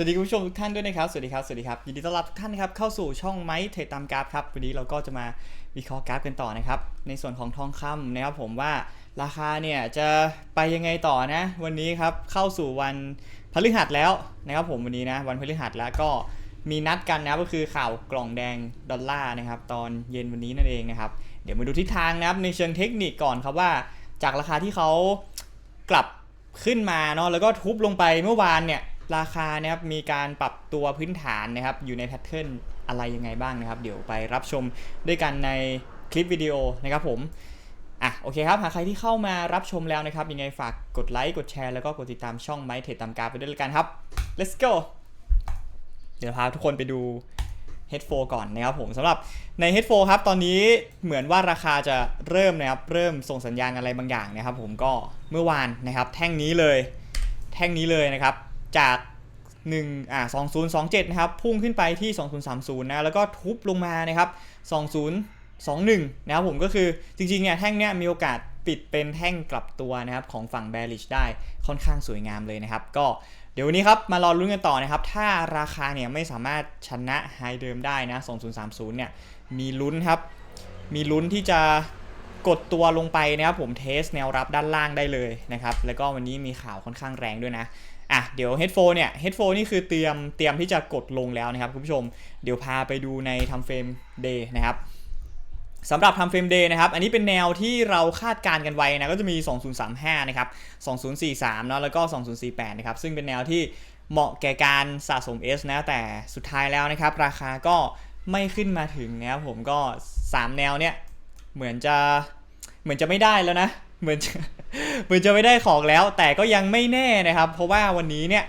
สวัสดีคุณผู้ชมทุกท่านด้วยนะครับ สวัสดีครับ สวัสดีครับ ยินดีต้อนรับทุกท่านนะครับเข้าสู่ช่องไม้เทรดตามกราฟครับ วันนี้เราก็จะมาวิเคราะห์กราฟกันต่อนะครับ ในส่วนของทองคำนะครับผมว่าราคาเนี่ยจะไปยังไงต่อนะ วันนี้ครับเข้าสู่วันพฤหัสแล้วนะครับผมวันนี้นะวันพฤหัสแล้วก็มีนัดกันนะครับก็คือข่าวกล่องแดงดอลลาร์นะครับตอนเย็นวันนี้นั่นเองนะครับ เดี๋ยวมาดูทิศทางนะครับในเชิงเทคนิคก่อนครับว่า จากราคาที่เขากลับขึ้นมาเนาะแล้วก็ทุบลงไปเมื่อวานเนี่ย ราคานะครับมีการปรับตัวพื้นฐานนะครับอยู่ในแพทเทิร์นอะไรยังไงบ้างนะครับ เดี๋ยวไปรับชมด้วยกันในคลิปวิดีโอนะครับผมอะโอเคครับหากใครที่เข้ามารับชมแล้วนะครับยังไงฝากกดไลค์กดแชร์แล้วก็กดติดตามช่องไม้เทรดตามกราฟไปด้วยละกันครับ let's go เดี๋ยวพาทุกคนไปดู Headphone ก่อนนะครับผมสำหรับใน Headphone ครับตอนนี้เหมือนว่าราคาจะเริ่มนะครับเริ่มส่งสัญญาณอะไรบางอย่างนะครับ ผมก็เมื่อวานนะครับ แท่งนี้เลย แท่งนี้เลยนะครับ จาก1อ่า2027 นะครับ พุ่งขึ้นไปที่ 2030 นะ แล้วก็ทุบลงมานะครับ 2021 นะครับผมก็คือจริงๆ เนี่ย แท่งเนี้ยมีโอกาสปิดเป็นแท่งกลับตัวนะครับ ของฝั่ง bearish ได้ค่อนข้างสวยงามเลยนะครับ ก็เดี๋ยววันนี้ครับ มารอลุ้นกันต่อนะครับ ถ้าราคาเนี่ยไม่สามารถชนะไฮเดิมได้นะ 2030 เนี่ย มีลุ้นครับ มีลุ้นที่จะกดตัวลงไปนะครับผมเทสแนวรับด้านล่างได้เลยนะครับ แล้วก็วันนี้มีข่าวค่อนข้างแรงด้วยนะ อะเดี๋ยว Headphone เนี่ย Headphone นี่คือเตรียมเตรียมที่จะกดลงแล้วนะครับคุณผู้ชม เดี๋ยวพาไปดูในทำเฟรม day นะครับสำหรับทำเฟรมเดย์นะครับ อันนี้เป็นแนวที่เราคาดการณ์กันไว้นะ ก็จะมี 2035 นะครับ 2043 เนาะ แล้วก็ 2048 นะครับ ซึ่งเป็นแนวที่เหมาะแก่การสะสม S นะ แต่สุดท้ายแล้วนะครับ ราคาก็ไม่ขึ้นมาถึงนะครับผมก็ 3 แนวเนี้ยเหมือนจะ เหมือนจะไม่ได้แล้วนะ เหมือนจะเหมือนจะไม่ได้ของแล้ว แต่ก็ยังไม่แน่นะครับ เพราะว่าวันนี้เนี่ย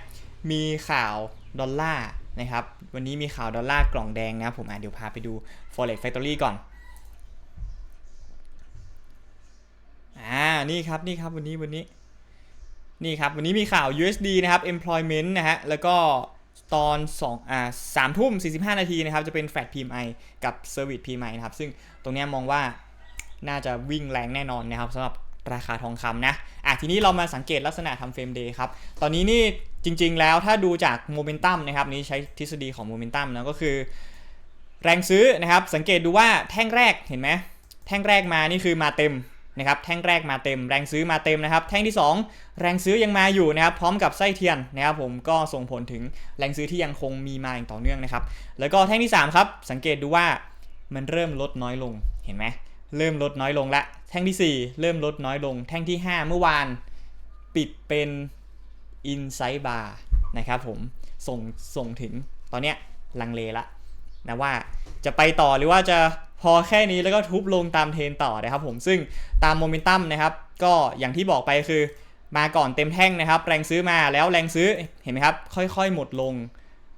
มีข่าวดอลลาร์นะครับ วันนี้มีข่าวดอลลาร์กล่องแดงนะผมอะเดี๋ยวพาไปดู Forex Factory ก่อนอ่านี่ครับนี่ครับวันนี้วันนี้นี่ครับวันนี้มีข่าว USD นะครับ employment นะฮะแล้วก็ตอน2อ่า3ทุ่ม 45 นาทีนะครับ จะเป็น Fed PMI กับ Service PMI นะครับ ซึ่งตรงนี้มองว่าน่าจะวิ่งแรงแน่นอนนะครับสำหรับ ราคาทองคำนะอะทีนี้เรามาสังเกตลักษณะทำเฟรมเดย์ครับ ตอนนี้นี่จริง ๆ แล้วถ้าดูจากโมเมนตัมนะครับนี้ใช้ทฤษฎีของโมเมนตัมนะก็คือ แรงซื้อนะครับ สังเกตดูว่าแท่งแรกเห็นไหมแท่งแรกมานี่คือมาเต็มนะครับแท่งแรกมาเต็ม แรงซื้อมาเต็มนะครับ แท่งที่ 2 แรงซื้อยังมาอยู่นะครับ พร้อมกับไส้เทียนนะครับ ผมก็ส่งผลถึงแรงซื้อที่ยังคงมีมาอย่างต่อเนื่องนะครับ แล้วก็แท่งที่ 3 ครับ สังเกตดูว่ามันเริ่มลดน้อยลงเห็นไหม เริ่มลดน้อยลงละ แท่งที่ 4 เริ่มลดน้อยลง แท่งที่ 5 เมื่อวานปิดเป็น inside bar นะครับผมส่งส่งถึงตอนเนี้ยลังเลละนะว่าจะไปต่อหรือว่าจะพอแค่นี้แล้วก็ทุบลงตามเทรนต่อนะครับผมซึ่งตามโมเมนตัมนะครับ ก็อย่างที่บอกไปคือมาก่อนเต็มแท่งนะครับ แรงซื้อมาแล้วแรงซื้อเห็นไหมครับ ค่อยๆ หมดลง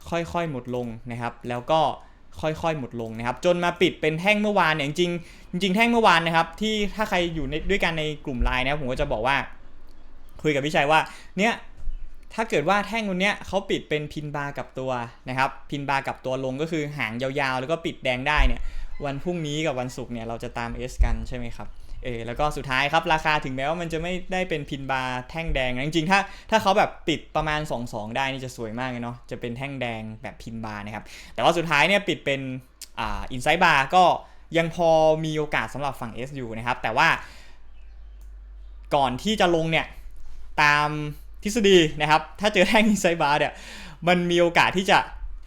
ค่อยๆ หมดลงนะครับ แล้วก็ ค่อยๆ หมดลงนะครับ จนมาปิดเป็นแท่งเมื่อวานเนี่ยจริงจริงแท่งเมื่อวานนะครับ ที่ถ้าใครอยู่ในด้วยกันในกลุ่มไลน์นะครับผมก็จะบอกว่า คุยกับพี่ชัยว่า เนี่ยถ้าเกิดว่าแท่งวันเนี้ยเขาปิดเป็นพินบาร์กับตัวนะครับ พินบาร์กับตัวลงก็คือหางยาวๆ แล้วก็ปิดแดงได้เนี่ย วันพรุ่งนี้กับวันศุกร์เนี่ยเราจะตาม S กันใช่ไหมครับเออแล้วก็สุดท้ายครับราคาถึงแม้ว่ามันจะไม่ได้เป็นพินบาร์แท่งแดงนะจริงๆถ้าถ้าเขาแบบปิดประมาณ 2-2 ได้นี่จะสวยมากเลยเนาะจะเป็นแท่งแดงแบบพินบาร์นะครับแต่ว่าสุดท้ายเนี่ยปิดเป็นอ่าอินไซด์บาร์ก็ยังพอมีโอกาสสำหรับฝั่ง S อยู่นะครับแต่ว่า ก่อนที่จะลงเนี่ยตามทฤษฎีนะครับถ้าเจอแท่งอินไซด์บาร์เนี่ยมันมีโอกาสที่จะ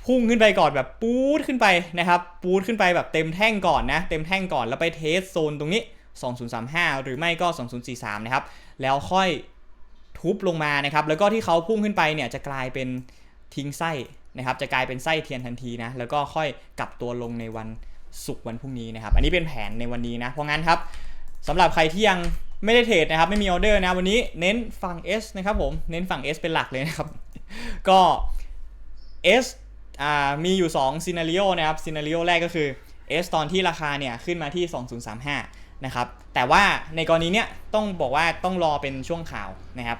พุ่งขึ้นไปก่อนแบบปูดขึ้นไปนะครับ ปูดขึ้นไปแบบเต็มแท่งก่อนนะ เต็มแท่งก่อนแล้วไปเทสโซนตรงนี้ 2035 หรือไม่ก็ 2043 นะครับ แล้วค่อยทุบลงมานะครับ แล้วก็ที่เขาพุ่งขึ้นไปเนี่ยจะกลายเป็นทิ้งไส้นะครับ จะกลายเป็นไส้เทียนทันทีนะ แล้วก็ค่อยกลับตัวลงในวันศุกร์วันพรุ่งนี้นะครับ อันนี้เป็นแผนในวันนี้นะ เพราะงั้นครับสำหรับใครที่ยังไม่ได้เทรดนะครับ ไม่มีออเดอร์นะ วันนี้เน้นฝั่ง S นะครับผม เน้นฝั่ง S เป็นหลักเลยนะครับ ก็ S อ่ามีอยู่2ซีนารีโอนะครับซีนารีโอแรกก็คือ S ตอนที่ราคาเนี่ยขึ้นมาที่ 2035 นะครับ แต่ว่าในกรณีเนี้ยต้องบอกว่าต้องรอเป็นช่วงข่าวนะครับ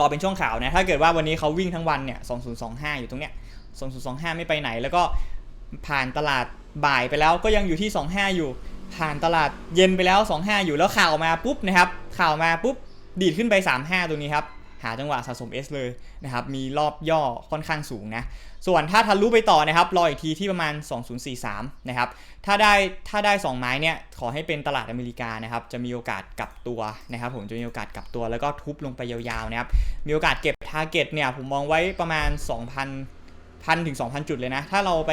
รอเป็นช่วงข่าวนะ ถ้าเกิดว่าวันนี้เขาวิ่งทั้งวันเนี่ย 2025 อยู่ตรงเนี้ย 2025 ไม่ไปไหน แล้วก็ผ่านตลาดบ่ายไปแล้วก็ยังอยู่ที่ 25 อยู่ ผ่านตลาดเย็นไปแล้ว 25 อยู่ แล้วข่าวมาปุ๊บนะครับ ข่าวมาปุ๊บดีดขึ้นไป 35ตรงนี้ครับ หาจังหวะสะสม S เลยนะครับ มีรอบย่อค่อนข้างสูงนะ ส่วนถ้าทะลุไปต่อนะครับ รออีกทีที่ประมาณ 2043 นะครับ ถ้าได้ถ้าได้ 2 ไม้เนี่ย ขอให้เป็นตลาดอเมริกานะครับ จะมีโอกาสกลับตัวนะครับ ผมจะมีโอกาสกลับตัวแล้วก็ทุบลงไปยาวๆนะครับ มีโอกาสเก็บทาร์เก็ตเนี่ย ผมมองไว้ประมาณ 2,000พันถึง 2,000 จุดเลยนะ ถ้าเราไป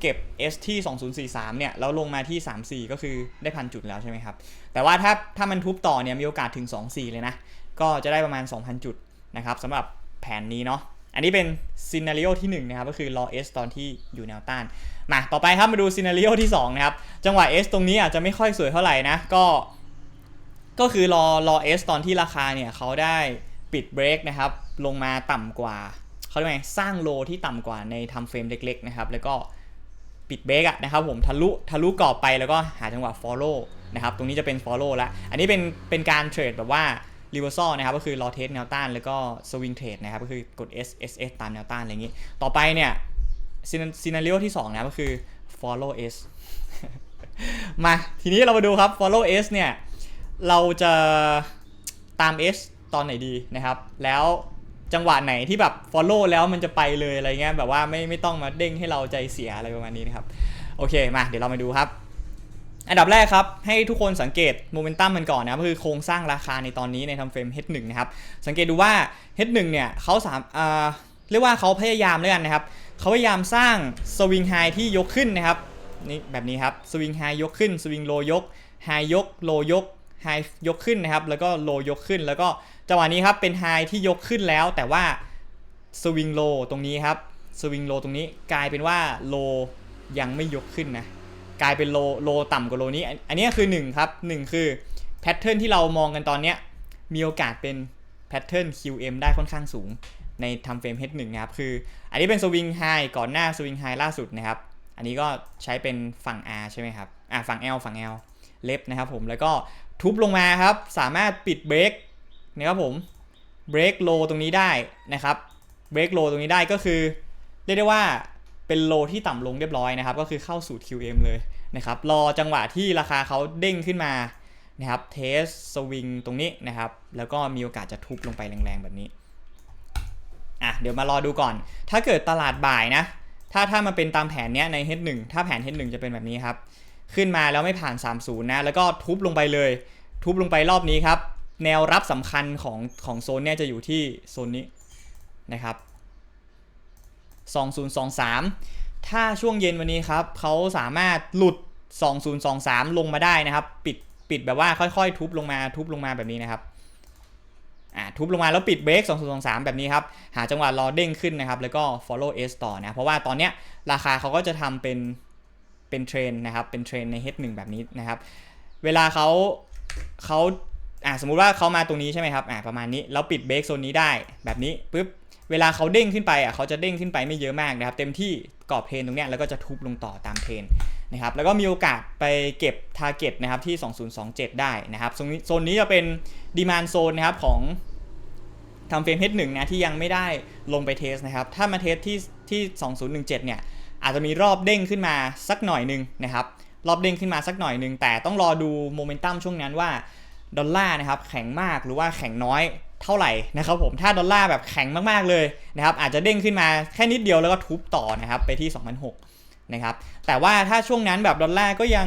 เก็บ S ที่ 2043 เนี่ย แล้วลงมาที่ 34 ก็คือได้พันจุดแล้วใช่ไหมครับ แต่ว่าถ้าถ้ามันทุบต่อเนี่ย มีโอกาสถึง 24 เลยนะ ก็จะได้ประมาณ 2,000 จุดนะครับสำหรับแผนนี้เนาะอันนี้เป็นซีนารีโอที่1นะครับก็คือรอ S ตอนที่อยู่แนวต้านมาต่อไปครับมาดูซีนารีโอที่2นะครับจังหวะ S ตรงนี้อาจจะไม่ค่อยสวยเท่าไหร่นะก็ ก็คือรอรอ S ตอนที่ราคาเนี่ยเขาได้ปิดเบรกนะครับลงมาต่ำกว่าเขาเรียกไงสร้างโลที่ต่ำกว่าในทำเฟรมเล็กๆนะครับแล้วก็ปิดเบรกอะนะครับผมทะลุทะลุกรอบไปแล้วก็หาจังหวะ follow นะครับตรงนี้จะเป็น follow ล้วอันนี้เป็นเป็นการเทรดแบบว่า reversal นะครับก็คือรอเทสแนวต้านแล้วก็ swing trade นะครับก็คือกด S S S ตามแนวต้านอะไรอย่างนี้ ต่อไปเนี่ยซีนารีโอที่2นะก็คือ follow S มาทีนี้เรามาดูครับ follow S เนี่ยเราจะตาม S ตอนไหนดีนะครับ แล้วจังหวะไหนที่แบบ follow แล้วมันจะไปเลยอะไรเงี้ยแบบว่าไม่ไม่ต้องมาเด้งให้เราใจเสียอะไรประมาณนี้นะครับ โอเคมาเดี๋ยวเรามาดูครับ อันดับแรกครับ ให้ทุกคนสังเกตโมเมนตัมมันก่อนนะก็คือโครงสร้างราคาในตอนนี้ในทำเฟรม H1 นะครับ สังเกตดูว่า H1 เนี่ยเขาสามอ่าเรียกว่าเขาพยายามแล้วกันนะครับเขาพยายามสร้างสวิงไฮที่ยกขึ้นนะครับนี่แบบนี้ครับสวิงไฮยกขึ้นสวิงโลยกไฮยกโลยกไฮยกขึ้นนะครับ แล้วก็โลยกขึ้น แล้วก็จังหวะนี้ครับเป็นไฮที่ยกขึ้นแล้ว แต่ว่าสวิงโลตรงนี้ครับสวิงโลตรงนี้กลายเป็นว่าโลยังไม่ยกขึ้นนะ กลายเป็นโลโลต่ำกว่าโลนี้อันอันนี้คือ1ครับ1คือแพทเทิร์นที่เรามองกันตอนเนี้ยมีโอกาสเป็นแพทเทิร์น QM ได้ค่อนข้างสูงในทำเฟรม H1 นะครับ คือ อันนี้เป็นสวิงไฮก่อนหน้าสวิงไฮล่าสุดนะครับ อันนี้ก็ใช้เป็นฝั่ง R ใช่ไหมครับ อ่าฝั่ง L ฝั่ง L เล็บนะครับผม แล้วก็ทุบลงมาครับ สามารถปิดเบรกนะครับผมเบรกโลตรงนี้ได้นะครับเบรกโลตรงนี้ได้ก็คือ เรียกได้ว่า เป็นโลที่ต่ำลงเรียบร้อยนะครับ ก็คือเข้าสู่ QM เลยนะครับ รอจังหวะที่ราคาเขาเด้งขึ้นมานะครับ เทสสวิงตรงนี้นะครับ แล้วก็มีโอกาสจะทุบลงไปแรงๆแบบนี้อะเดี๋ยวมารอดูก่อน ถ้าเกิดตลาดบ่ายนะ ถ้าถ้ามาเป็นตามแผนเนี้ยใน H1 ถ้าแผน H1 จะเป็นแบบนี้ครับ ขึ้นมาแล้วไม่ผ่าน 30 นะ แล้วก็ทุบลงไปเลย ทุบลงไปรอบนี้ครับ แนวรับสำคัญของของโซนเนี้ยจะอยู่ที่โซนนี้นะครับ 2023 ถ้าช่วงเย็นวันนี้ครับเขาสามารถหลุด 2023 ลงมาได้นะครับ ปิดปิดแบบว่าค่อยๆ ทุบลงมาทุบลงมาแบบนี้นะครับอ่าทุบลงมาแล้วปิดเบรก2023 แบบนี้ครับ หาจังหวะรอเด้งขึ้นนะครับ แล้วก็ follow S ต่อนะ เพราะว่าตอนเนี้ยราคาเขาก็จะทำเป็นเป็นเทรนนะครับ เป็นเทรนใน H1 แบบนี้นะครับ เวลาเขาเขาอ่าสมมุติว่าเขามาตรงนี้ใช่ไหมครับอ่าประมาณนี้ แล้วปิดเบรกโซนนี้ได้แบบนี้ปุ๊บ เวลาเขาเด้งขึ้นไปอะเขาจะเด้งขึ้นไปไม่เยอะมากนะครับเต็มที่กรอบเทรนตรงเนี้ยแล้วก็จะทุบลงต่อตามเทรนนะครับแล้วก็มีโอกาสไปเก็บ t a r g e t นะครับที่ 2027 ได้นะครับโซนนี้โซนนี้จะเป็นดีมานโซนนะครับของทำเฟรม H1 นะที่ยังไม่ได้ลงไปเทสนะครับถ้ามาเทสที่ที่ 2017 เนี่ยอาจจะมีรอบเด้งขึ้นมาสักหน่อยหนึ่งนะครับรอบเด้งขึ้นมาสักหน่อยหนึ่งแต่ต้องรอดูโมเมนตัมช่วงนั้นว่าดอลลาร์นะครับแข็งมากหรือว่าแข็งน้อย เท่าไหร่นะครับผมถ้าดอลลาร์แบบแข็งมากๆเลยนะครับอาจจะเด้งขึ้นมาแค่นิดเดียวแล้วก็ทุบต่อนะครับไปที่ 2006นะครับแต่ว่าถ้าช่วงนั้นแบบดอลลาร์ก็ยัง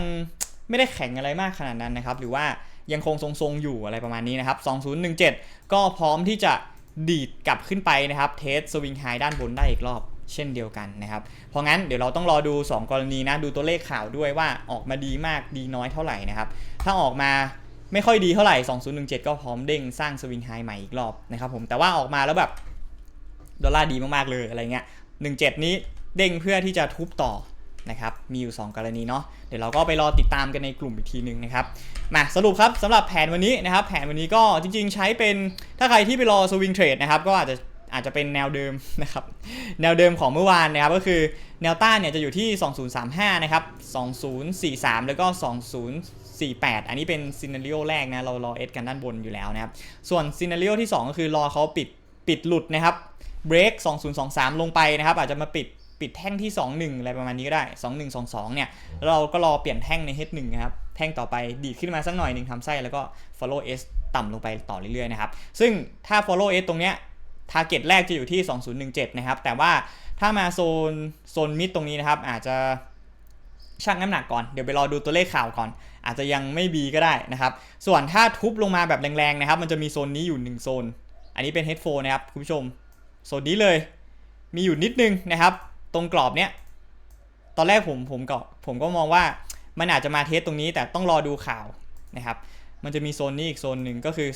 ไม่ได้แข็งอะไรมากขนาดนั้นนะครับหรือว่ายังคงทรงๆอยู่อะไรประมาณนี้นะครับ 2017 ก็พร้อมที่จะดีดกลับขึ้นไปนะครับเทสสวิงไฮด้านบนได้อีกรอบเช่นเดียวกันนะครับ เพราะงั้นเดี๋ยวเราต้องรอดู 2 กรณีนะ ดูตัวเลขข่าวด้วยว่าออกมาดีมากดีน้อยเท่าไหร่นะครับ ถ้าออกมา ไม่ค่อยดีเท่าไหร่ 2017 ก็พร้อมเด้งสร้างสวิงไฮใหม่อีกรอบนะครับผมแต่ว่าออกมาแล้วแบบดอลลาร์ดีมากๆเลยอะไรเงี้ย 17 นี้เด้งเพื่อที่จะทุบต่อนะครับมีอยู่ 2 กรณีเนาะเดี๋ยวเราก็ไปรอติดตามกันในกลุ่มอีกทีหนึ่งนะครับมาสรุปครับสำหรับแผนวันนี้นะครับแผนวันนี้ก็จริงๆใช้เป็นถ้าใครที่ไปรอสวิงเทรดนะครับก็อาจจะอาจจะเป็นแนวเดิมนะครับแนวเดิมของเมื่อวานนะครับก็คือแนวต้านเนี่ยจะอยู่ที่ 2035 นะครับ 2043 แล้วก็ 48 อันนี้เป็นซีนารีโอแรกนะ เรารอเอสกันด้านบนอยู่แล้วนะครับ ส่วนซีนารีโอที่ 2 ก็คือรอเขาปิดปิดหลุดนะครับเบรก2023 ลงไปนะครับ อาจจะมาปิดปิดแท่งที่ 21 อะไรประมาณนี้ก็ได้ 2122 เนี่ย เราก็รอเปลี่ยนแท่งใน H1 นะครับ แท่งต่อไปดีขึ้นมาสักหน่อยหนึ่งทำไส้แล้วก็ follow S ต่ำลงไปต่อเรื่อยๆนะครับ ซึ่งถ้า follow S ตรงเนี้ย target แรกจะอยู่ที่ 2017 นะครับ แต่ว่าถ้ามาโซนโซนมิดตรงนี้นะครับ อาจจะ ชั่งน้ำหนักก่อน เดี๋ยวไปรอดูตัวเลขข่าวก่อน อาจจะยังไม่บีก็ได้นะครับ ส่วนถ้าทุบลงมาแบบแรงๆนะครับ มันจะมีโซนนี้อยู่ 1 โซน อันนี้เป็นเฮดโฟนนะครับคุณผู้ชม โซนนี้เลย มีอยู่นิดนึงนะครับ ตรงกรอบเนี้ย ตอนแรกผมผมก็ผมก็มองว่ามันอาจจะมาเทสตรงนี้แต่ต้องรอดูข่าวนะครับ มันจะมีโซนนี้อีกโซนหนึ่งก็คือ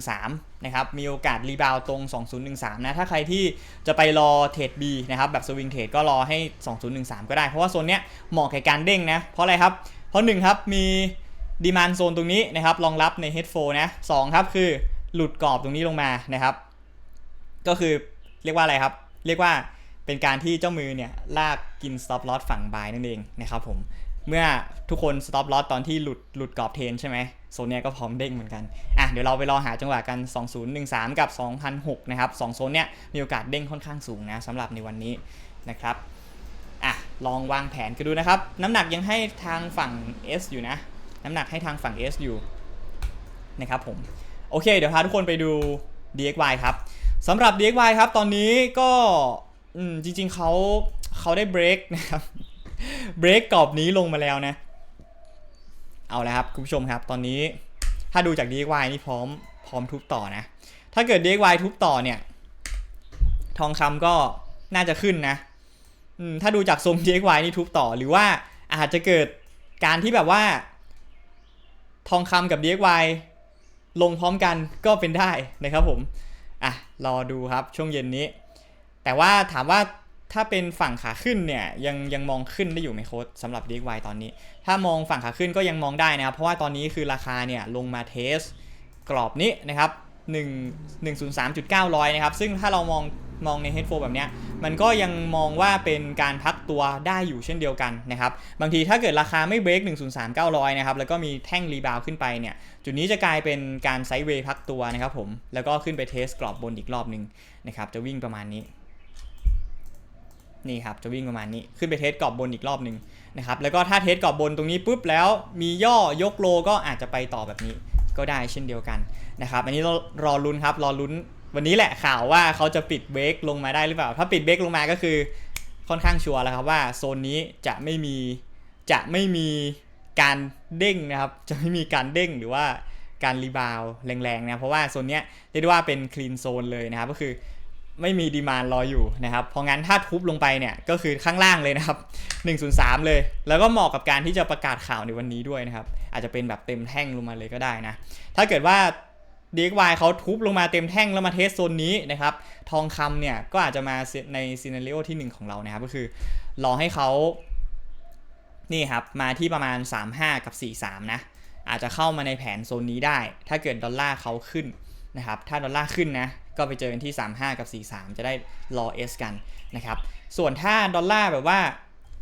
2013 นะครับ มีโอกาสรีบาวตรง 2013 นะ ถ้าใครที่จะไปรอเทรด B นะครับ แบบสวิงเทรดก็รอให้ 2013 ก็ได้ เพราะว่าโซนเนี้ยเหมาะแก่การเด้งนะ เพราะอะไรครับ เพราะหนึ่งครับมีดีมานโซนตรงนี้นะครับ รองรับใน Head 4นะสองครับคือหลุดกรอบตรงนี้ลงมานะครับ ก็คือเรียกว่าอะไรครับ เรียกว่าเป็นการที่เจ้ามือเนี่ยลากกิน stop loss ฝั่ง buy นั่นเองนะครับผม เมื่อทุกคน stop loss ตอนที่หลุดหลุดกรอบเทนใช่ไหมโซนเนี้ยก็พร้อมเด้งเหมือนกัน อะเดี๋ยวเราไปรอหาจังหวะกัน 2013 กับ 2006 นะครับสองโซนเนี้ยมีโอกาสเด้งค่อนข้างสูงนะสำหรับในวันนี้นะครับอะลองวางแผนกันดูนะครับ น้ำหนักยังให้ทางฝั่ง S อยู่นะ น้ำหนักให้ทางฝั่ง S อยู่นะครับผม โอเค เดี๋ยวพาทุกคนไปดู DXY ครับสำหรับ DXY ครับ ตอนนี้ก็อืมจริงๆเขาเขาได้เบรกนะครับ เบรกกรอบนี้ลงมาแล้วนะ เอาละครับคุณผู้ชมครับ ตอนนี้ถ้าดูจาก DXY นี่พร้อมพร้อมทุบต่อนะ ถ้าเกิด DXY ทุบต่อเนี่ย ทองคำก็น่าจะขึ้นนะถ้าดูจากทรง DXY นี่ทุบต่อ หรือว่าอาจจะเกิดการที่แบบว่า ทองคำกับ DXY ลงพร้อมกันก็เป็นได้นะครับผม อะ รอดูครับช่วงเย็นนี้ แต่ว่าถามว่า ถ้าเป็นฝั่งขาขึ้นเนี่ยยังยังมองขึ้นได้อยู่ไหมโค้ดสำหรับ DXY ตอนนี้ ถ้ามองฝั่งขาขึ้นก็ยังมองได้นะครับ เพราะว่าตอนนี้คือราคาเนี่ยลงมาเทสกรอบนี้นะครับ1 103.900นะครับ ซึ่งถ้าเรามองมองใน h e a d 4แบบนี้มันก็ยังมองว่าเป็นการพักตัวได้อยู่เช่นเดียวกันนะครับ บางทีถ้าเกิดราคาไม่เบรก103,900 นะครับ แล้วก็มีแท่งรีบาวขึ้นไปเนี่ย จุดนี้จะกลายเป็นการไซด์เวย์พักตัวนะครับผม แล้วก็ขึ้นไปเทสกรอบบนอีกรอบหนึ่งนะครับ จะวิ่งประมาณนี้ นี่ครับจะวิ่งประมาณนี้ขึ้นไปเทสกรอบบนอีกรอบหนึ่งนะครับแล้วก็ถ้าเทสกรอบบนตรงนี้ปุ๊บแล้วมีย่อยกโลก็อาจจะไปต่อแบบนี้ก็ได้เช่นเดียวกันนะครับอันนี้รารอลุ้นครับรอลุ้นวันนี้แหละข่าวว่าเขาจะปิดเบรกลงมาได้หรือเปล่า ถ้าปิดเบรกลงมาก็คือค่อนข้างชัวร์แล้วครับว่าโซนนี้จะไม่มีจะไม่มีการเด้งนะครับจะไม่มีการเด้งหรือว่าการรีบาวแรงๆนะเพราะว่าโซนเนี้ยเรียกได้ว่าเป็นคลีนโซนเลยนะครับก็คือ ไม่มีดีมานรออยู่นะครับ เพราะงั้นถ้าทุบลงไปเนี่ยก็คือข้างล่างเลยนะครับ 103 เลย แล้วก็เหมาะกับการที่จะประกาศข่าวในวันนี้ด้วยนะครับ อาจจะเป็นแบบเต็มแท่งลงมาเลยก็ได้นะ ถ้าเกิดว่า DXY เขาทุบลงมาเต็มแท่งแล้วมาเทสโซนนี้นะครับ ทองคำเนี่ยก็อาจจะมาในซีนารีโอที่ 1 ของเรานะครับ ก็คือรอให้เขานี่ครับ มาที่ประมาณ 35 กับ 43 นะ อาจจะเข้ามาในแผนโซนนี้ได้ ถ้าเกิดดอลลาร์เขาขึ้นนะครับ ถ้าดอลลาร์ขึ้นนะ ก็ไปเจอกันที่ 35 กับ 43 จะได้รอ S กันนะครับ ส่วนถ้าดอลลาร์แบบว่า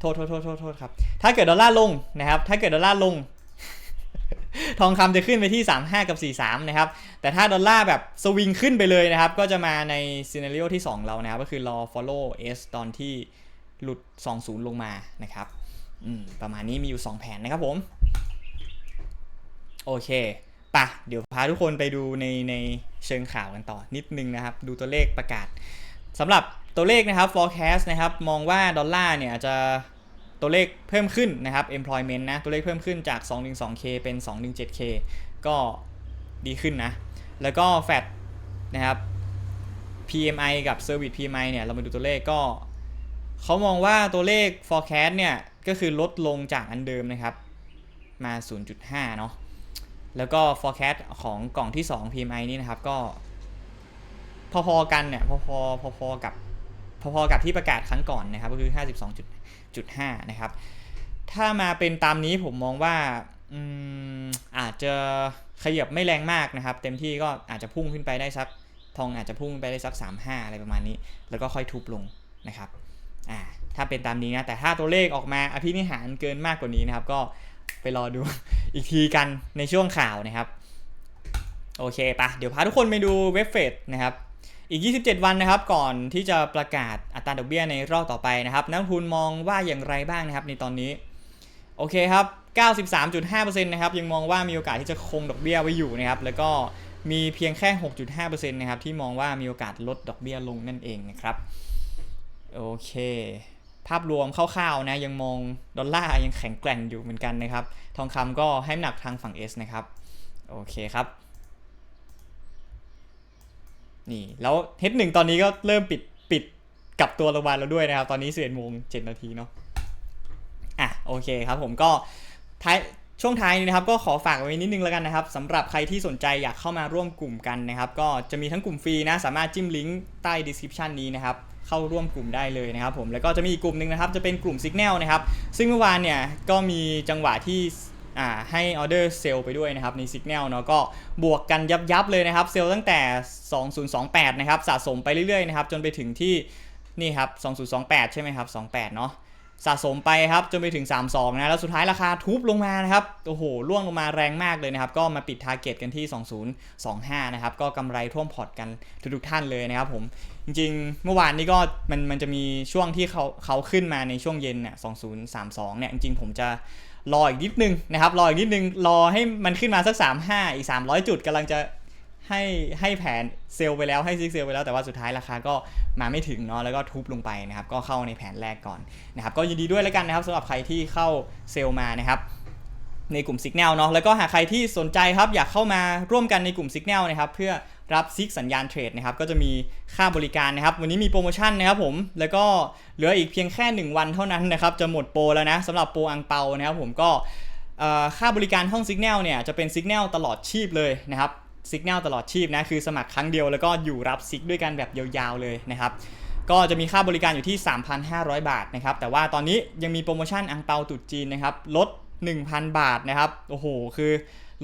โทษโทษโทษโทษโทษครับ ถ้าเกิดดอลลาร์ลงนะครับ ถ้าเกิดดอลลาร์ลง ทองคำจะขึ้นไปที่ 35 กับ 43 นะครับ แต่ถ้าดอลลาร์แบบสวิงขึ้นไปเลยนะครับ ก็จะมาในซีนารีโอที่ 2 เรานะครับ ก็คือรอ follow S ตอนที่หลุด 20 ลงมานะครับอืมประมาณนี้มีอยู่ 2 แผนนะครับผม โอเค ปะเดี๋ยวพาทุกคนไปดูในในเชิงข่าวกันต่อนิดนึงนะครับ ดูตัวเลขประกาศสำหรับตัวเลขนะครับ forecast นะครับ มองว่าดอลลาร์เนี่ยจะตัวเลขเพิ่มขึ้นนะครับ employment นะ ตัวเลขเพิ่มขึ้นจาก 212k เป็น 217k ก็ดีขึ้นนะ แล้วก็ Fed นะครับ PMI กับ Service PMI เนี่ย เรามาดูตัวเลขก็เขามองว่าตัวเลข forecast เนี่ย ก็คือลดลงจากอันเดิมนะครับ มา 0.5 เนาะ แล้วก็ forecast ของกล่องที่ 2 PMI นี่นะครับก็ พอๆกันเนี่ยพอๆพอๆกับพอๆกับที่ประกาศครั้งก่อนนะครับก็คือ 52.5 นะครับ ถ้ามาเป็นตามนี้ผมมองว่าอาจจะขยับไม่แรงมากนะครับ เต็มที่ก็อาจจะพุ่งขึ้นไปได้สักทองอาจจะพุ่งไปได้สัก 35 อะไรประมาณนี้ แล้วก็ค่อยทุบลงนะครับอ่าถ้าเป็นตามนี้นะแต่ถ้าตัวเลขออกมาอภินิหารเกินมากกว่านี้นะครับ ก็ ไปรอดูอีกทีกันในช่วงข่าวนะครับโอเคปะเดี๋ยวพาทุกคนไปดูเว็บเฟดนะครับอีก 27 วันนะครับก่อนที่จะประกาศอัตราดอกเบี้ยในรอบต่อไปนะครับ นักทุนมองว่าอย่างไรบ้างนะครับในตอนนี้โอเคครับ 93.5%นะครับยังมองว่ามีโอกาสที่จะคงดอกเบี้ยไว้อยู่นะครับแล้วก็มีเพียงแค่ 6.5%นะครับที่มองว่ามีโอกาสลดดอกเบี้ยลงนั่นเองนะครับโอเค ภาพรวมคร่าวๆนะยังมองดอลลาร์ยังแข็งแกร่งอยู่เหมือนกันนะครับ ทองคำก็ให้หนักทางฝั่ง S นะครับ โอเคครับ นี่แล้ว H1 ตอนนี้ก็เริ่มปิดปิดกลับตัวลงมาแล้วด้วยนะครับ ตอนนี้11โมง7นาทีเนาะอะโอเคครับผมก็ท้ายช่วงท้ายนี้นะครับก็ขอฝากไว้นิดนึงแล้วกันนะครับสำหรับใครที่สนใจอยากเข้ามาร่วมกลุ่มกันนะครับ ก็จะมีทั้งกลุ่มฟรีนะสามารถจิ้มลิงก์ใต้ description นี้นะครับ เข้าร่วมกลุ่มได้เลยนะครับผมแล้วก็จะมีอีกกลุ่มหนึ่งนะครับจะเป็นกลุ่ม Signal นะครับซึ่งเมื่อวานเนี่ยก็มีจังหวะที่ให้ออเดอร์เซลไปด้วยนะครับใน Signal เนาะก็บวกกันยับยับเลยนะครับเซลล์ตั้งแต่ 2028 นะครับสะสมไปเรื่อยๆนะครับจนไปถึงที่นี่ครับ 2028 ใช่ไหมครับ 28 เนาะ สะสมไปครับจนไปถึง 32 นะแล้วสุดท้ายราคาทุบลงมานะครับโอ้โหร่วงลงมาแรงมากเลยนะครับ ก็มาปิดทาร์เก็ตกันที่ 2025 นะครับ ก็กำไรท่วมพอร์ตกันทุกๆท่านเลยนะครับผม จริงๆ เมื่อวานนี้ก็มันมันจะมีช่วงที่เขาเขาขึ้นมาในช่วงเย็นน่ะ2032 เนี่ย จริงๆ ผมจะรออีกนิดนึงนะครับ รออีกนิดนึง รอให้มันขึ้นมาสัก 35 อีก 300 จุดกำลังจะ ให้ให้แผนเซลไปแล้วให้ซิกเซลไปแล้วแต่ว่าสุดท้ายราคาก็มาไม่ถึงเนาะแล้วก็ทุบลงไปนะครับก็เข้าในแผนแรกก่อนนะครับก็ยินดีด้วยแล้วกันนะครับสำหรับใครที่เข้าเซลมานะครับในกลุ่ม Signal เนาะแล้วก็หากใครที่สนใจครับอยากเข้ามาร่วมกันในกลุ่ม Signal นะครับเพื่อรับซิกสัญญาณเทรดนะครับก็จะมีค่าบริการนะครับ วันนี้มีโปรโมชั่นนะครับผมแล้วก็เหลืออีกเพียงแค่ 1 วันเท่านั้นนะครับจะหมดโปรแล้วนะสำหรับโปรอังเปานะครับผมก็ค่าบริการห้อง Signal เนี่ยจะเป็น Signal ตลอดชีพเลยนะครับ Signal ตลอดชีพนะคือสมัครครั้งเดียวแล้วก็อยู่รับซิกด้วยกันแบบยาวๆเลยนะครับก็จะมีค่าบริการอยู่ที่ 3,500 บาทนะครับแต่ว่าตอนนี้ยังมีโปรโมชั่นอังเปาตุดจีนนะครับลด 1,000 บาทนะครับโอ้โหคือ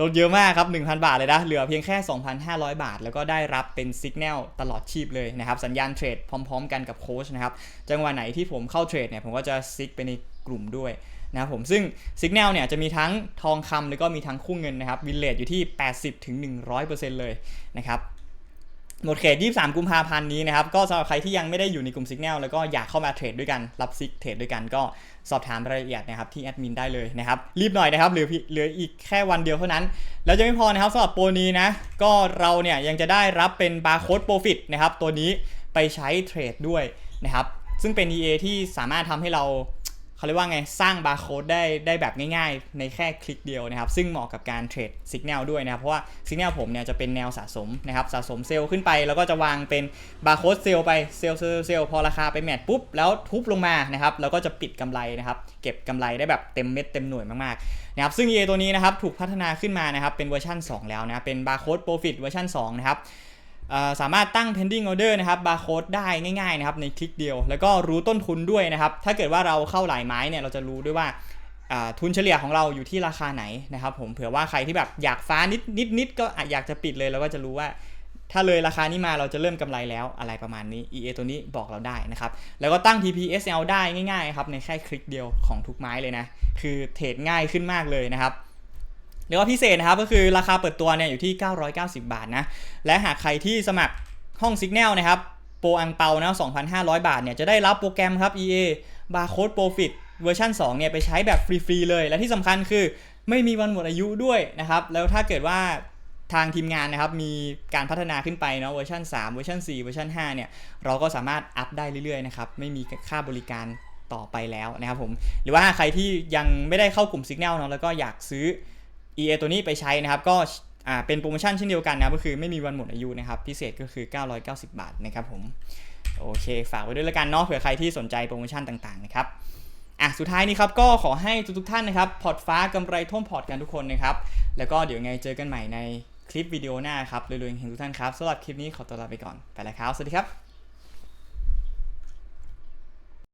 ลดเยอะมากครับ 1,000 บาทเลยนะ เหลือเพียงแค่ 2,500 บาท แล้วก็ได้รับเป็น Signal ตลอดชีพเลยนะครับ สัญญาณเทรดพร้อม ๆ กันกับโค้ชนะครับ จังหวะไหนที่ผมเข้าเทรดเนี่ย ผมก็จะซิกไปในกลุ่มด้วย นะครับผมซึ่ง Signal เนี่ยจะมีทั้งทองคำแล้วก็มีทั้งคู่เงินนะครับวินเลทอยู่ที่ 80-100%เลยนะครับหมดเขต 23 กุมภาพันธ์นี้นะครับ ก็สำหรับใครที่ยังไม่ได้อยู่ในกลุ่ม Signal แล้วก็อยากเข้ามาเทรดด้วยกัน รับซิกเทรดด้วยกันก็สอบถามรายละเอียดนะครับที่แอดมินได้เลยนะครับ รีบหน่อยนะครับ เหลือเหลืออีกแค่วันเดียวเท่านั้น แล้วจะไม่พอนะครับสำหรับโปรนี้นะ ก็เราเนี่ยยังจะได้รับเป็นบาร์โค้ดโปรฟิตนะครับ ตัวนี้ไปใช้เทรดด้วยนะครับ ซึ่งเป็น EA ที่สามารถทำให้เรา เขาเรียกว่าไงสร้างบาร์โค้ดได้ได้แบบง่ายๆ ในแค่คลิกเดียวนะครับ ซึ่งเหมาะกับการเทรดสัญญาณด้วยนะครับ เพราะว่าสัญญาณผมเนี่ยจะเป็นแนวสะสมนะครับสะสมเซลล์ขึ้นไป แล้วก็จะวางเป็นบาร์โค้ดเซลล์ไปเซลล์เซลล์เซลล์พอราคาไปแมทปุ๊บแล้วทุบลงมานะครับแล้วก็จะปิดกำไรนะครับ เก็บกำไรได้แบบเต็มเม็ดเต็มหน่วยมากๆนะครับซึ่ง EA ตัวนี้นะครับถูกพัฒนาขึ้นมานะครับเป็นเวอร์ชัน2 แล้วนะเป็นบาร์โค้ดโปรฟิตเวอร์ชัน2นะครับ สามารถตั้ง pending order นะครับ barcode ได้ง่ายๆนะครับในคลิกเดียว แล้วก็รู้ต้นทุนด้วยนะครับ ถ้าเกิดว่าเราเข้าหลายไม้เนี่ยเราจะรู้ด้วยว่าทุนเฉลี่ยของเราอยู่ที่ราคาไหนนะครับผมเผื่อว่าใครที่แบบอยากฟ้านิดนิดนิดก็อาจอยากจะปิดเลยเราก็จะรู้ว่า ถ้าเลยราคานี้มาเราจะเริ่มกำไรแล้วอะไรประมาณนี้ EA ตัวนี้บอกเราได้นะครับ แล้วก็ตั้ง TPSL ได้ง่ายๆครับในแค่คลิกเดียวของทุกไม้เลยนะ คือเทรดง่ายขึ้นมากเลยนะครับ แล้วก็พิเศษนะครับก็คือราคาเปิดตัวเนี่ยอยู่ที่ 990 บาทนะและหากใครที่สมัครห้อง Signal นะครับโปรอังเปานะ2,500 บาทเนี่ยจะได้รับโปรแกรมครับ EA Barcode Profit เวอร์ชัน2เนี่ยไปใช้แบบฟรีๆเลย และที่สำคัญคือไม่มีวันหมดอายุด้วยนะครับแล้วถ้าเกิดว่าทางทีมงานนะครับมีการพัฒนาขึ้นไปเนาะเวอร์ชัน3เวอร์ชัน4เวอร์ชัน5เนี่ยเราก็สามารถอัพได้เรื่อยๆนะครับไม่มีค่าบริการต่อไปแล้วนะครับผมหรือว่าใครที่ยังไม่ได้เข้ากลุ่ม Signal เนาะแล้วก็อยากซื้อ EA ตัวนี้ไปใช้นะครับ ก็อ่าเป็นโปรโมชั่นเช่นเดียวกันนะก็คือไม่มีวันหมดอายุนะครับ พิเศษก็คือ 990 บาทนะครับผม โอเค ฝากไว้ด้วยแล้วกันเนาะเผื่อใครที่สนใจโปรโมชั่นต่างๆนะครับอะสุดท้ายนี้ครับก็ขอให้ทุกๆท่านนะครับพอร์ตฟ้ากำไรท่วมพอร์ตกันทุกคนนะครับ แล้วก็เดี๋ยวไงเจอกันใหม่ในคลิปวิดีโอหน้าครับรวยๆเฮงๆทุกท่านครับสำหรับคลิปนี้ขอตัวลาไปก่อนไปแล้วครับ สวัสดีครับ